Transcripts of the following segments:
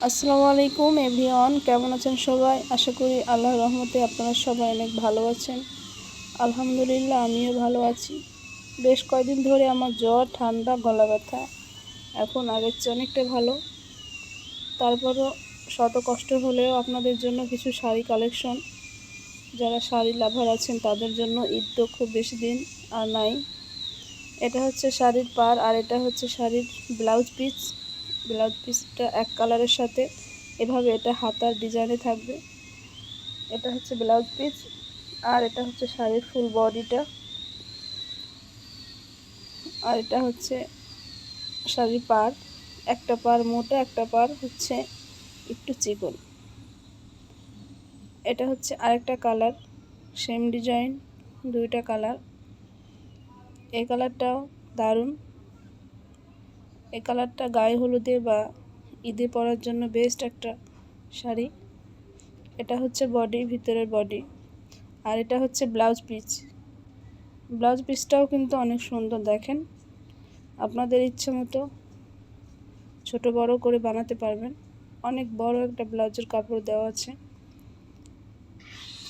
আসসালামু আলাইকুম এভরিওয়ান, কেমন আছেন সবাই? আশা করি আল্লাহর রহমতে আপনারা সবাই অনেক ভালো আছেন। আলহামদুলিল্লাহ, আমিও ভালো আছি। বেশ কয়দিন ধরে আমার জ্বর, ঠান্ডা, গলা ব্যথা। এখন আগের চেয়ে অনেকটা ভালো। তারপরও শত কষ্ট হলেও আপনাদের জন্য কিছু শাড়ি কালেকশন। যারা শাড়ি লাভার আছেন, তাদের জন্য ঈদ তো খুব বেশি দিন আর নাই। এটা হচ্ছে শাড়ির পার আর এটা হচ্ছে শাড়ির ব্লাউজ পিস। ব্লাউজ পিসটা এক কালারের সাথে। এভাবে এটা হাতার ডিজাইনে থাকবে। এটা হচ্ছে ব্লাউজ পিস আর এটা হচ্ছে শাড়ির ফুল বডিটা আর এটা হচ্ছে শাড়ির পার। একটা পার মোটা, একটা পার হচ্ছে একটু চিকন। এটা হচ্ছে আরেকটা কালার সেম ডিজাইন দুইটা কালার। এই কালারটাও দারুণ। এই কালারটা গায়ে হলুদে বা ঈদে পরার জন্য বেস্ট একটা শাড়ি। এটা হচ্ছে বডি ভিতরের বডি আর এটা হচ্ছে ব্লাউজ পিস ব্লাউজ পিসটাও কিন্তু অনেক সুন্দর, দেখেন। আপনাদের ইচ্ছে মতো ছোটো, বড় করে বানাতে পারবেন। অনেক বড় একটা ব্লাউজের কাপড় দেওয়া আছে।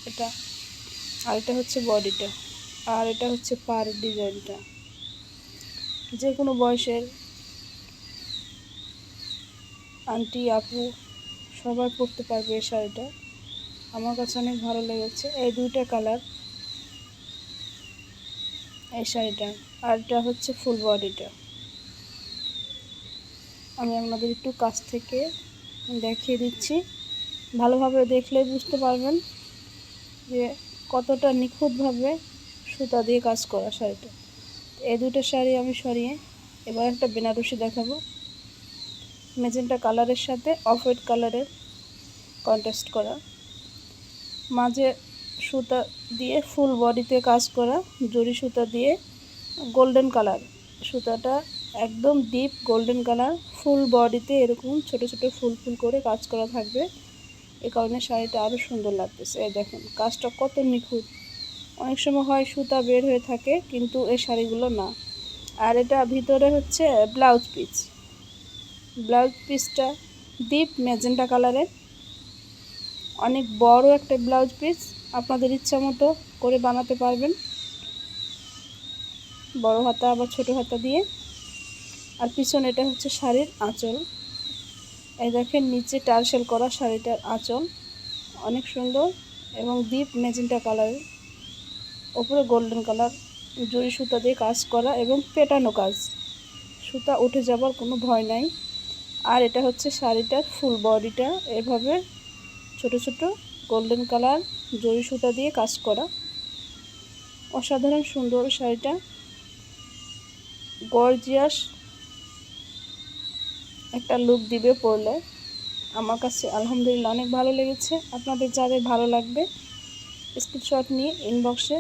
এটা, আর এটা হচ্ছে বডিটা আর এটা হচ্ছে পার ডিজাইনটা। যে কোনো বয়সের আন্টি, আপু, সবাই পরতে পারবে এই শাড়িটা। আমার কাছে অনেক ভালো লেগেছে। এই দুইটা কালার এই শাড়িটা। আর এটা হচ্ছে ফুল বডিটা আমি আপনাদের একটু কাছ থেকে দেখিয়ে দিচ্ছি। ভালোভাবে দেখলে বুঝতে পারবেন যে কতটা নিখুঁতভাবে সুতা দিয়ে কাজ করা শাড়িটা। এই দুটো শাড়ি আমি সরিয়ে এবার একটা বেনারসি দেখাবো। মেজেন্টা কালারের সাথে অফ হোয়াইট কালারের কন্ট্রাস্ট করা। মাঝে সুতা দিয়ে ফুল বডিতে কাজ করা, জরি সুতা দিয়ে গোল্ডেন কালার। সুতাটা একদম ডিপ গোল্ডেন কালার, ফুল বডিতে এরকম ছোট ছোট ফুল ফুল করে কাজ করা থাকবে। এ কারণে শাড়িটা আরও সুন্দর লাগতেছে। এই দেখেন, কাজটা কত নিখুঁত। অনেক সময় হয় সুতা বের হয়ে থাকে, কিন্তু এই শাড়িগুলো না। আর এটা ভিতরে হচ্ছে ব্লাউজ পিস। ব্লাউজ পিসটা ডিপ ম্যাজেন্টা কালারের। অনেক বড় একটা ব্লাউজ পিস আপনাদের ইচ্ছা মতো করে বানাতে পারবেন। বড় হাতা আবার ছোট হাতা দিয়ে। আর পিছনে এটা হচ্ছে শাড়ির আঁচল। এই দেখেন, নিচে টার্সেল করা শাড়িটার আঁচল। অনেক সুন্দর এবং ডিপ ম্যাজেন্টা কালারের ওপরে গোল্ডেন কালার, জরি সুতা দিয়ে কাজ করা এবং পেটানো কাজ। সুতা উঠে যাবার কোনো ভয় নাই। আর এটা হচ্ছে শাড়িটার ফুল বডিটা এভাবে ছোট ছোট গোল্ডেন কালার জরি সুতা দিয়ে কাজ করা। অসাধারণ সুন্দর শাড়িটা। গর্জিয়াস একটা লুক দিবে পরলে। আমার কাছে আলহামদুলিল্লাহ অনেক ভালো লেগেছে। আপনাদের যাদের ভালো লাগবে স্ক্রিনশট নিয়ে ইনবক্সে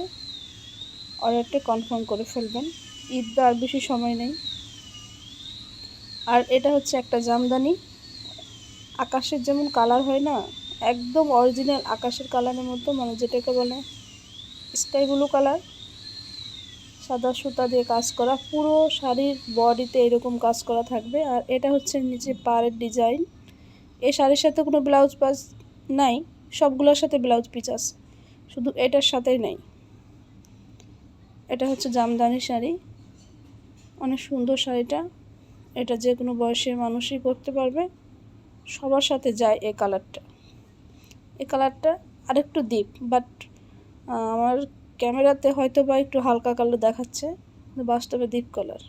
অর্ডারটা কনফার্ম করে ফেলবেন। ঈদ আর বেশি সময় নেই। আর এটা হচ্ছে একটা জামদানি। আকাশের যেমন কালার হয় না, একদম অরিজিনাল আকাশের কালারের মতো মানে যেটাকে বলে স্কাই ব্লু কালার সাদা সুতা দিয়ে কাজ করা, পুরো শাড়ির বডিতে এরকম কাজ করা থাকবে। আর এটা হচ্ছে নিচে পাড়ের ডিজাইন এই শাড়ির সাথে কোনো ব্লাউজ পাস নাই, সবগুলোর সাথে ব্লাউজ পিস শুধু এটার সাথেই নাই। এটা হচ্ছে জামদানি শাড়ি। অনেক সুন্দর শাড়িটা। এটা যে কোনো বয়সের মানুষই করতে পারবে। সবার সাথে যায় এই কালারটা। এই কালারটা আরেকটু ডিপ বাট আমার ক্যামেরাতে হয়তো বা একটু হালকা কালার দেখাচ্ছে বাস্তবে ডিপ কালার